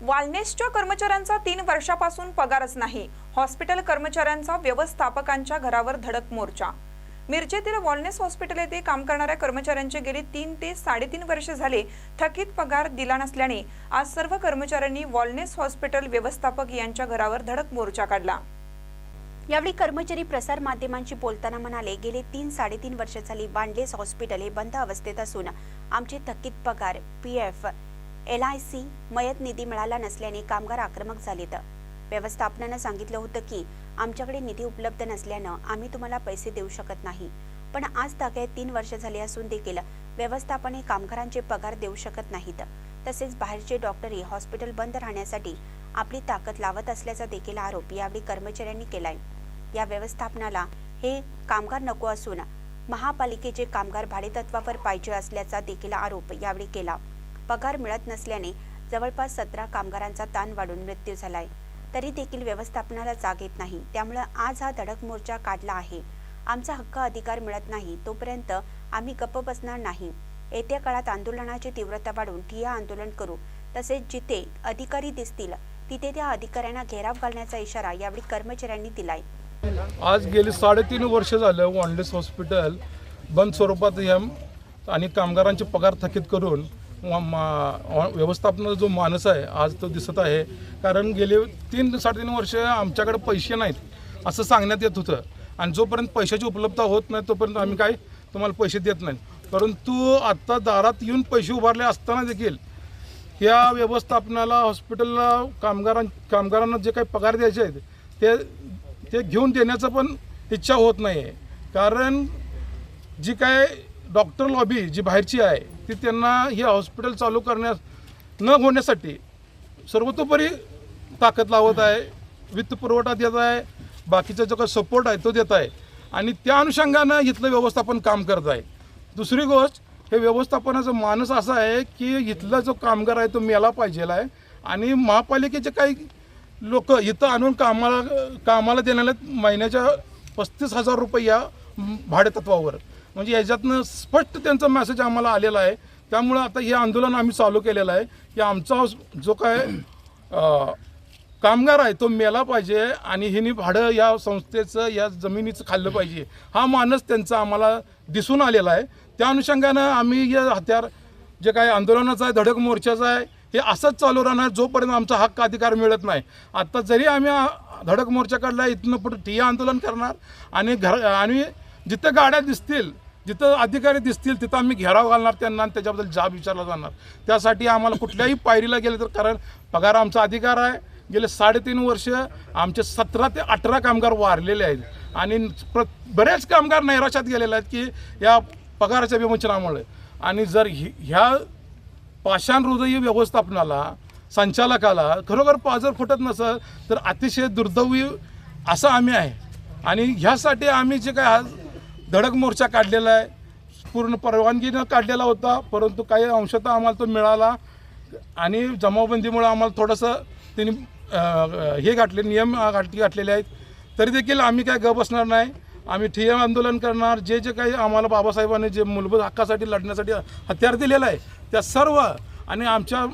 वालनेसच्या कर्मचाऱ्यांचा तीन वर्षापासून पगारच नाही. हॉस्पिटल कर्मचाऱ्यांचा व्यवस्थापकांच्या घरावर धडक मोर्चा. मिरजेतील वॉलनेस हॉस्पिटल येथे काम करणाऱ्या कर्मचाऱ्यांचे गेले तीन ते साडेतीन वर्ष झाले थकीत पगार दिला नसल्याने आज सर्व कर्मचाऱ्यांनी वॉलनेस हॉस्पिटल व्यवस्थापक यांच्या घरावर धडक मोर्चा काढला. यावेळी कर्मचारी प्रसार माध्यमांशी बोलताना म्हणाले गेले तीन साडेतीन वर्ष झाली बांडलेस हॉस्पिटल हे बंद अवस्थेत असून आमचे थकीत पगार P F L I C मयत निधी मिळाला नसल्याने कामगार आक्रमक झालेत. व्यवस्थापनानं सांगितलं होतं की आमच्याकडे निधी उपलब्ध नसल्यानं आम्ही तुम्हाला पैसे देऊ शकत नाही. पण आज तागे तीन वर्ष झाली असून देखील व्यवस्थापने कामगारांचे पगार देऊ शकत नाहीत. तसेच बाहेरचे डॉक्टरही हॉस्पिटल बंद राहण्यासाठी आपली ताकद लावत असल्याचा देखील आरोप यावेळी कर्मचाऱ्यांनी केलाय. या व्यवस्थापनाला हे कामगार नको असून महापालिकेचे कामगार भाडेतत्वावर पाहिजे असल्याचा देखील आरोप यावेळी केला. पगार मिळत नसल्याने जवळपास सतरा कामगारांचा ताण वाढून मृत्यू झालाय. तरी देखील व्यवस्थापनाला जाग येत नाही. त्यामुळे आज हा धडक मोर्चा काढला आहे. आमचा हक्क अधिकार मिळत नाही. तोपर्यंत आम्ही गप्प बसणार नाही. येत्या काळात आंदोलनाची तीव्रता वाढवून ठिया आंदोलन करू. तसेच जिथे अधिकारी दिसतील तिथे त्या अधिकाऱ्यांना घेराव घालण्याचा इशारा यावेळी कर्मचाऱ्यांनी दिलाय. आज गेली साडेतीन वर्ष झालं वॉन्डेस हॉस्पिटल बंद स्वरूपात आणि कामगारांचे पगार थकीत करून मा- व्यवस्थापनाचा जो मानस आहे आज तो दिसत आहे. कारण गेले तीन साडेतीन वर्ष आमच्याकडे पैसे नाहीत असं सांगण्यात येत होतं. आणि जोपर्यंत पैशाची उपलब्धता होत नाही तोपर्यंत आम्ही काय तुम्हाला पैसे देत नाही. परंतु आत्ता दारात येऊन पैसे उभारले असताना देखील या व्यवस्थापनाला हॉस्पिटलला कामगारां कामगारांना जे काही पगार द्यायचे आहेत ते ते घेऊन देण्याचं पण इच्छा होत नाही आहे कारण जी काय डॉक्टर लॉबी जी बाहेरची आहे ती त्यांना हे हॉस्पिटल चालू करण्यास न होण्यासाठी सर्वतोपरी ताकद लावत आहे वित्त पुरवठा देत आहे बाकीचा जो काही सपोर्ट आहे तो देत आहे. आणि त्या अनुषंगानं इथलं व्यवस्थापन काम करत आहे. दुसरी गोष्ट हे व्यवस्थापनाचा मानस असा आहे की इथला जो कामगार आहे तो मेला पाहिजेला आहे. आणि महापालिकेचे काही लोक इथं आणून कामाला कामाला देण्याला महिन्याच्या पस्तीस हजार रुपये या भाडेतत्वावर म्हणजे याच्यातनं स्पष्ट त्यांचा मेसेज आम्हाला आलेला आहे. त्यामुळं आता हे आंदोलन आम्ही चालू केलेलं आहे की आमचा जो काय कामगार आहे तो मेला पाहिजे आणि हिनी भाडं या संस्थेचं या जमिनीचं खाल्लं पाहिजे. हा मानस त्यांचा आम्हाला दिसून आलेला आहे. त्या अनुषंगानं आम्ही या हत्यार जे काय आंदोलनाचं आहे धडक मोर्चाचं आहे हे असंच चालू राहणार जोपर्यंत आमचा हक्क अधिकार मिळत नाही. आत्ता जरी आम्ही धडक मोर्चा काढला इथनं पुढे ठिय्या आंदोलन करणार आणि घर आणि जिथं गाड्या दिसतील जिथं अधिकारी दिसतील तिथं आम्ही घेराव घालणार त्यांना आणि त्याच्याबद्दल जाब विचारला जाणार. त्यासाठी आम्हाला कुठल्याही पायरीला गेले तर कारण पगार आमचा अधिकार आहे. गेले साडेतीन वर्ष आमचे सतरा ते अठरा कामगार वारलेले आहेत. आणि प्र बरेच कामगार नैराश्यात गेलेले आहेत की या पगाराच्या विमोचनामुळे. आणि जर हि- ह्या पाषाण हृदयी व्यवस्थापनाला संचालकाला खरोखर पाजर फुटत नसेल तर अतिशय दुर्दैवी असं आम्ही आहे. आणि ह्यासाठी आम्ही जे काय धडक मोर्चा काढलेला आहे. पूर्ण परवानगीनं काढलेला होता परंतु काही अंशतः आम्हाला तो मिळाला. आणि जमावबंदीमुळं आम्हाला थोडंसं त्यांनी हे गाठले नियम गाठी घातलेले आहेत. तरी देखील आम्ही काय ग बसणार नाही. आम्ही ठिय्या आंदोलन करणार. जे जे काही आम्हाला बाबासाहेबांनी जे मूलभूत हक्कासाठी लढण्यासाठी हत्यार दिलेलं आहे त्या सर्व आणि आमच्या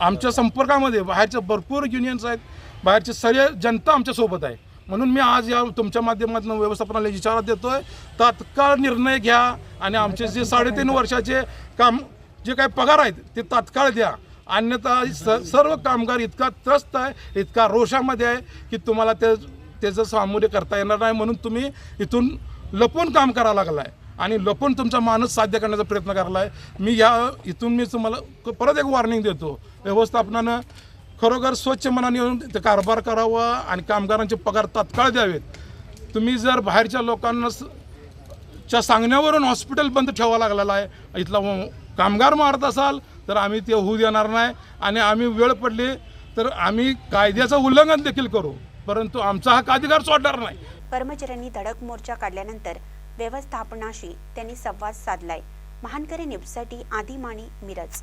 आमच्या संपर्कामध्ये बाहेरच्या भरपूर युनियन्स आहेत. बाहेरचे सगळे जनता आमच्यासोबत आहे. म्हणून मी आज या तुमच्या माध्यमातून व्यवस्थापनाला इशारा देतोय. तात्काळ निर्णय घ्या आणि आमचे जे साडेतीन वर्षाचे काम जे काही पगार आहेत ते तात्काळ द्या. अन्यथा स सर्व कामगार इतका त्रस्त आहे इतका रोषामध्ये आहे की तुम्हाला ते त्याचं सामोरे करता येणार नाही म्हणून तुम्ही इथून लपून काम करावं लागलं आहे आणि लपून तुमचा मानस साध्य करण्याचा प्रयत्न करला आहे मी या इथून मी तुम्हाला परत एक वॉर्निंग देतो. व्यवस्थापनानं खरोखर स्वच्छ मनाने येऊन ते कारभार करावा आणि कामगारांचे पगार तात्काळ द्यावेत. तुम्ही जर बाहेरच्या लोकांना च्या सांगण्यावरून हॉस्पिटल बंद ठेवावं लागलेलं आहे इथला कामगार मारत असाल तर आम्ही ते होऊ देणार नाही आणि आम्ही वेळ पडली तर आम्ही कायद्याचं उल्लंघन देखील करू. परंतु आमचा हा अधिकार सोडणार नाही. कर्मचाऱ्यांनी धडक मोर्चा काढल्यानंतर व्यवस्थापनाशी त्यांनी संवाद साधलाय. महानकरी न्यूजसाठी आदिमाणी मिरज.